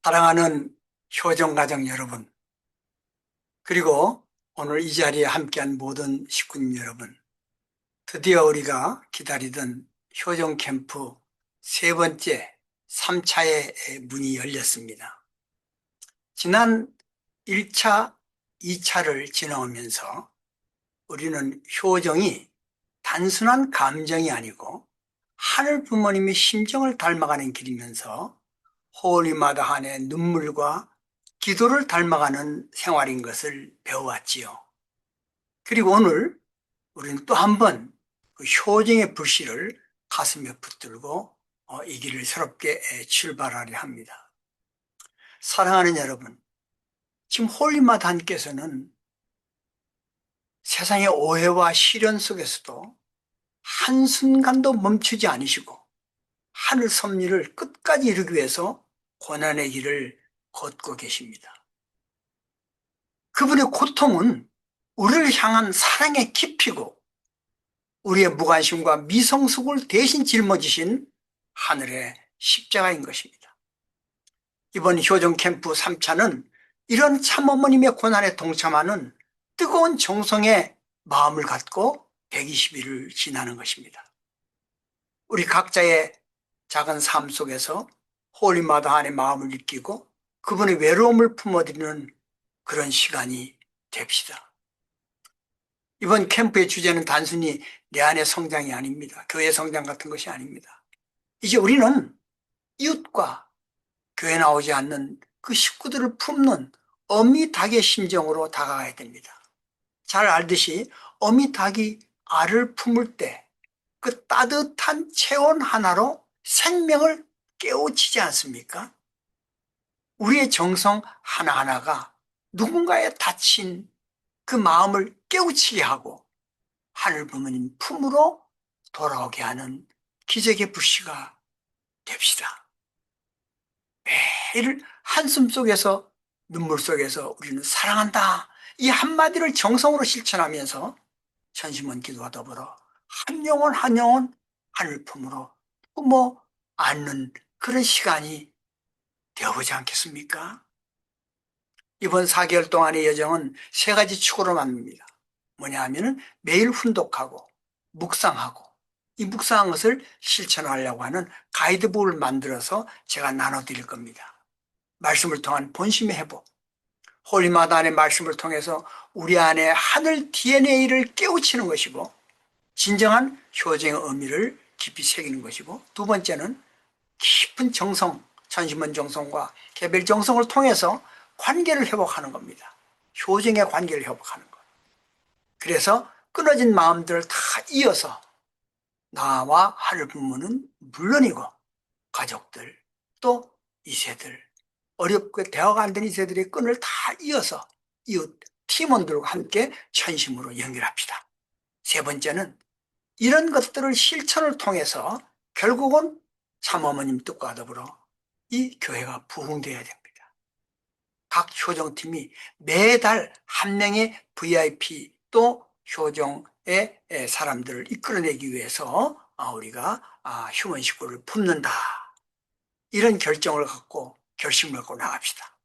사랑하는 효정가정 여러분, 그리고 오늘 이 자리에 함께한 모든 식구님 여러분, 드디어 우리가 기다리던 효정 캠프 세 번째 3차의 문이 열렸습니다. 지난 1차, 2차를 지나오면서 우리는 효정이 단순한 감정이 아니고 하늘 부모님의 심정을 닮아가는 길이면서 호리마다 한의 눈물과 기도를 닮아가는 생활인 것을 배워왔지요. 그리고 오늘 우리는 또 한 번 그 효정의 불씨를 가슴에 붙들고 어, 이 길을 새롭게 출발하려 합니다. 사랑하는 여러분, 지금 홀리마다 한께서는 세상의 오해와 시련 속에서도 한순간도 멈추지 않으시고 하늘 섭리를 끝까지 이루기 위해서 고난의 길을 걷고 계십니다. 그분의 고통은 우리를 향한 사랑의 깊이고 우리의 무관심과 미성숙을 대신 짊어지신 하늘의 십자가인 것입니다. 이번 효정 캠프 3차는 이런 참어머님의 고난에 동참하는 뜨거운 정성의 마음을 갖고 120일을 지나는 것입니다. 우리 각자의 작은 삶 속에서 홀리마다 안의 마음을 느끼고 그분의 외로움을 품어드리는 그런 시간이 됩시다. 이번 캠프의 주제는 단순히 내 안의 성장이 아닙니다. 교회 성장 같은 것이 아닙니다. 이제 우리는 이웃과 교회 나오지 않는 그 식구들을 품는 어미닭의 심정으로 다가가야 됩니다. 잘 알듯이 어미닭이 알을 품을 때 그 따뜻한 체온 하나로 생명을 깨우치지 않습니까? 우리의 정성 하나하나가 누군가의 다친 그 마음을 깨우치게 하고 하늘 부모님 품으로 돌아오게 하는 기적의 불씨가 됩시다. 매일 한숨 속에서 눈물 속에서 우리는 사랑한다. 이 한마디를 정성으로 실천하면서 천심원 기도와 더불어 한 영혼 한 영혼 하늘 품으로 품어 안는 그런 시간이 되어보지 않겠습니까? 이번 4개월 동안의 여정은 세 가지 축으로 만듭니다. 뭐냐 하면은 매일 훈독하고 묵상하고 이 묵상한 것을 실천하려고 하는 가이드북을 만들어서 제가 나눠드릴 겁니다. 말씀을 통한 본심의 회복, 홀리마다 안의 말씀을 통해서 우리 안에 하늘 DNA를 깨우치는 것이고 진정한 효정의 의미를 깊이 새기는 것이고 두 번째는 깊은 정성, 천심원 정성과 개별 정성을 통해서 관계를 회복하는 겁니다. 효정의 관계를 회복하는 것. 그래서 끊어진 마음들을 다 이어서 나와 하늘 부모는 물론이고 가족들 또 이세들 어렵게 대화가 안 되는 이세들의 끈을 다 이어서 이웃 팀원들과 함께 천심으로 연결합시다. 세 번째는 이런 것들을 실천을 통해서 결국은 참어머님 뜻과 더불어 이 교회가 부흥되어야 됩니다. 각 효정팀이 매달 한 명의 VIP 또 효정의 사람들을 이끌어내기 위해서 아, 우리가 아, 휴먼 식구를 품는다. 이런 결정을 갖고 결심을 갖고 나갑시다.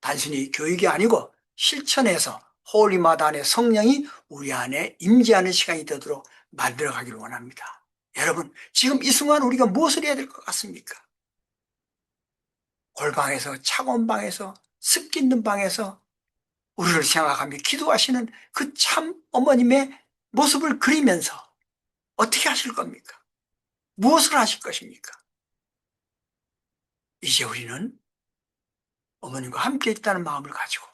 단순히 교육이 아니고 실천해서 홀리마다안의 성령이 우리 안에 임재하는 시간이 되도록 만들어가기를 원합니다. 여러분, 지금 이 순간 우리가 무엇을 해야 될 것 같습니까? 골방에서, 차가운 방에서, 습기 있는 방에서 우리를 생각하며 기도하시는 그 참 어머님의 모습을 그리면서 어떻게 하실 겁니까? 무엇을 하실 것입니까? 이제 우리는 어머님과 함께 있다는 마음을 가지고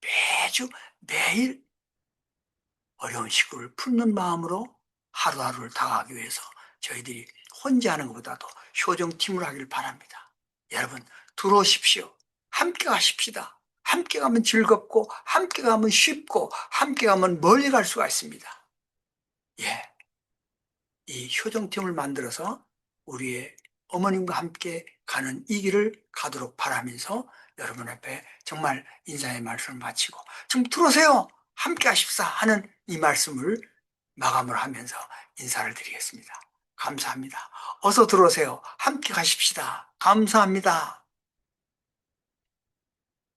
매주 매일 어려운 시구를 품는 마음으로 하루하루를 다가가기 위해서 저희들이 혼자 하는 것보다도 효정팀을 하기를 바랍니다. 여러분 들어오십시오. 함께 가십시다. 함께 가면 즐겁고 함께 가면 쉽고 함께 가면 멀리 갈 수가 있습니다. 예. 이 효정팀을 만들어서 우리의 어머님과 함께 가는 이 길을 가도록 바라면서 여러분 앞에 정말 인사의 말씀을 마치고 좀 들어오세요. 함께 하십사 하는 이 말씀을 마감을 하면서 인사를 드리겠습니다. 감사합니다. 어서 들어오세요. 함께 가십시다. 감사합니다.